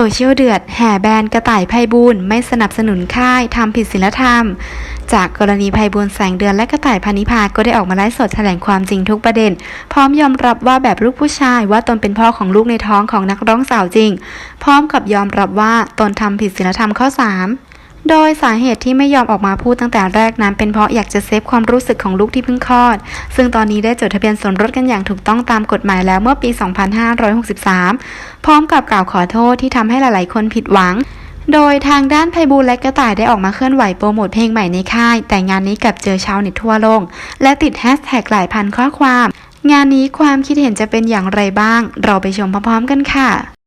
ซเชียลเดือดแห่แบนกระต่ายไพบูลไม่สนับสนุนค่ายทำผิดศีลธรรม จากกรณีไพบูลแสงเดือนและกระต่ายพานิพาก็ได้ออกมาไลฟ์สดแถลงความจริงทุกประเด็น พร้อมยอมรับว่าแบบลูกผู้ชายว่าตนเป็นพ่อของลูกในท้องของนักร้องสาวจริง พร้อมกับยอมรับว่าตนทำผิดศีลธรรมข้อ 3 โดยสาเหตุที่ไม่ยอมออกมาพูดตั้งแต่แรกนั้น เป็นเพราะอยากจะเซฟความรู้สึกของลูกที่เพิ่งคลอด ซึ่งตอนนี้ได้จดทะเบียนสมรสกันอย่างถูกต้องตามกฎหมายแล้วเมื่อปี 2563 พร้อมกับกล่าวขอโทษที่ทำให้หลาย ๆ คนผิดหวังโดยทางด้านไพบูลและกระต่ายได้ออกมาเคลื่อนไหวโปรโมทเพลงใหม่ในค่าย แต่งานนี้กลับเจอชาวเน็ตทั่วโลก และติดแฮชแท็กหลายพันข้อความ งานนี้ความคิดเห็นจะเป็นอย่างไรบ้าง เราไปชมพร้อมๆกันค่ะ